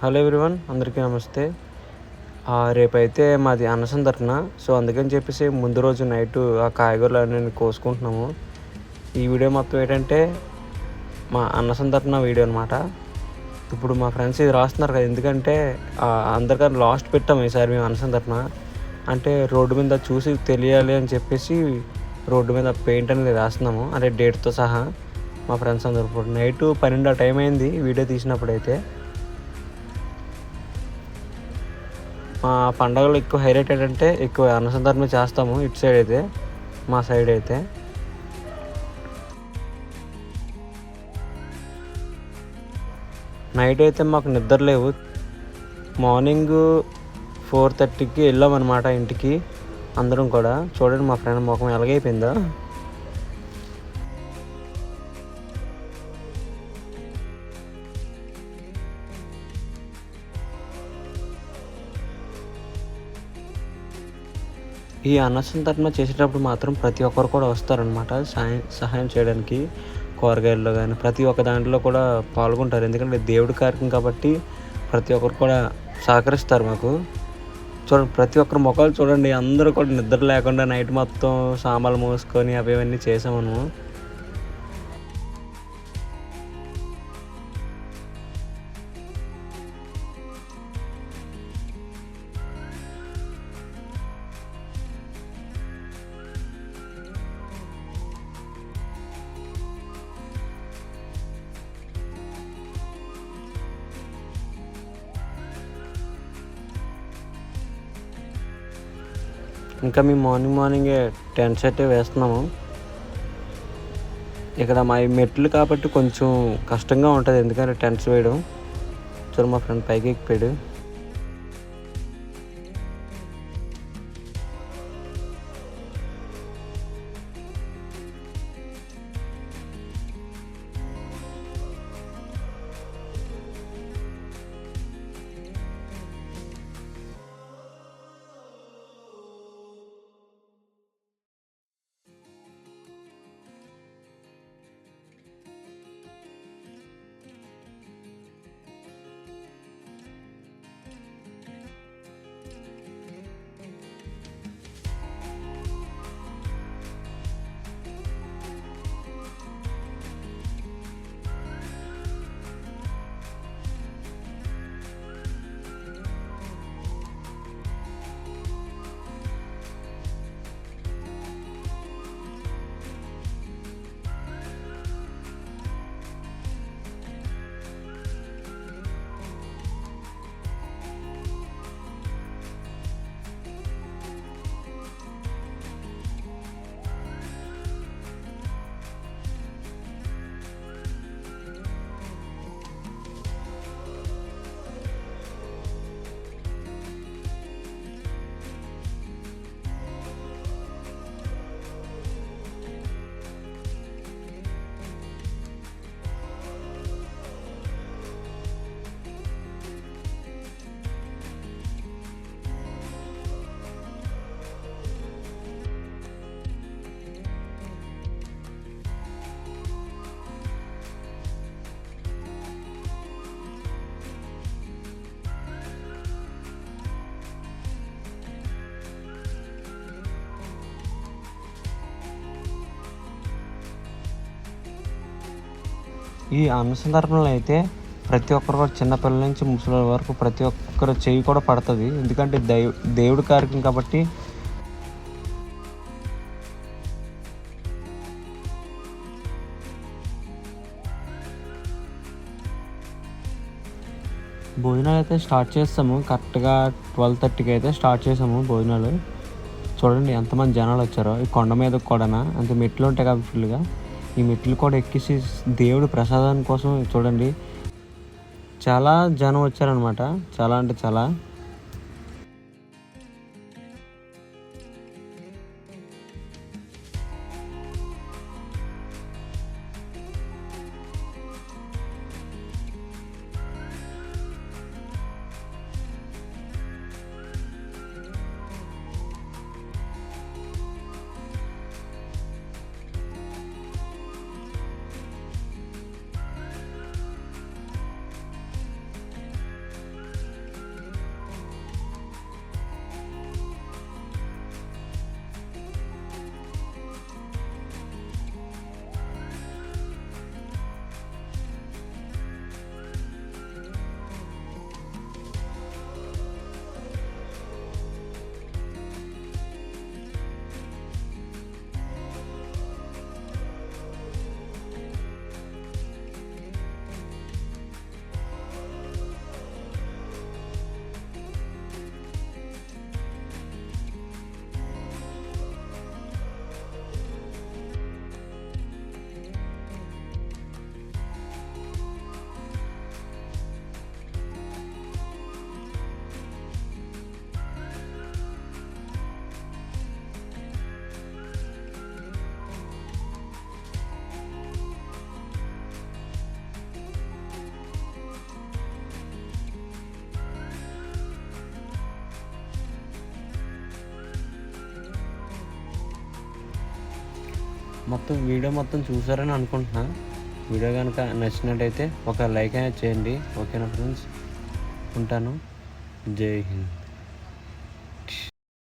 Hello everyone అందరికీ నమస్తే. రేపైతే మాది అన్నసందర్భన సో అందుకని చెప్పేసి ముందు రోజు నైట్ ఆ కాయగూరలు అన్నీ కోసుకుంటున్నాము. ఈ వీడియో మొత్తం ఏంటంటే మా అన్నసందర్భన వీడియో అనమాట ఇప్పుడు మా ఫ్రెండ్స్ ఇది రాస్తున్నారు కదా ఎందుకంటే అందరికన్నా లాస్ట్ పెట్టాము ఈసారి మేము అన్నసందర్భన అంటే రోడ్డు మీద చూసి తెలియాలి అని చెప్పేసి రోడ్డు మీద పెయింట్ అనేది రాస్తున్నాము అంటే డేట్తో సహా. మా ఫ్రెండ్స్ అందరు ఇప్పుడు నైట్ పన్నెండు ఆ టైం అయింది వీడియో తీసినప్పుడు అయితే మా పండగలు ఎక్కువ హైలైట్ ఏంటంటే ఎక్కువ అన్నసందర్భం చేస్తాము ఇటు సైడ్ అయితే మా సైడ్ అయితే. నైట్ అయితే మాకు నిద్ర లేవు. మార్నింగ్ ఫోర్ థర్టీకి వెళ్ళామన్నమాట ఇంటికి అందరం కూడా. చూడండి మా ఫ్రెండ్ ముఖం ఎలాగైపోయిందో. ఈ అన్నసంతరణ చేసేటప్పుడు మాత్రం ప్రతి ఒక్కరు కూడా వస్తారనమాట సహాయం సహాయం చేయడానికి. కూరగాయల్లో కానీ ప్రతి ఒక్క దాంట్లో కూడా పాల్గొంటారు. ఎందుకంటే దేవుడి కార్యక్రమం కాబట్టి ప్రతి ఒక్కరు కూడా సహకరిస్తారు మాకు. చూడండి ప్రతి ఒక్కరి ముఖాలు చూడండి. అందరూ కూడా నిద్ర లేకుండా నైట్ మొత్తం సామాన్లు మోసుకొని అవి ఇవన్నీ చేసాము ఇంకా మేము మార్నింగ్ మార్నింగే టెంట్స్ అయితే వేస్తున్నాము. ఇక్కడ మా మెట్లు కాబట్టి కొంచెం కష్టంగా ఉంటుంది ఎందుకంటే టెంట్స్ వేయడం. చూడు మా ఫ్రెండ్ పైకి ఎక్కిపోయాడు. ఈ అనుసంధానంలో అయితే ప్రతి ఒక్కరు కూడా చిన్నపిల్లల నుంచి ముసలి వరకు ప్రతి ఒక్కరు చెయ్యి కూడా పడుతుంది. ఎందుకంటే దైవ దేవుడి కార్యక్రమం కాబట్టి భోజనాలు అయితే స్టార్ట్ చేస్తాము. కరెక్ట్గా ట్వెల్వ్ థర్టీకి అయితే స్టార్ట్ చేసాము భోజనాలు. చూడండి ఎంతమంది జనాలు వచ్చారో. ఈ కొండ మీద కూడానా? అంత మెట్లు ఉంటాయి కాబట్టి ఫుల్గా. ఈ మెట్లు కూడా ఎక్కేసి దేవుడి ప్రసాదం కోసం చూడండి. చాలా జనం వచ్చారనమాట చాలా అంటే చాలా. మొత్తం వీడియో మొత్తం చూసారని అనుకుంటున్నా. వీడియో కనుక నచ్చినట్టయితే ఒక లైక్ అయినా చేయండి. ఓకేనా ఫ్రెండ్స్? ఉంటాను. జై హింద్.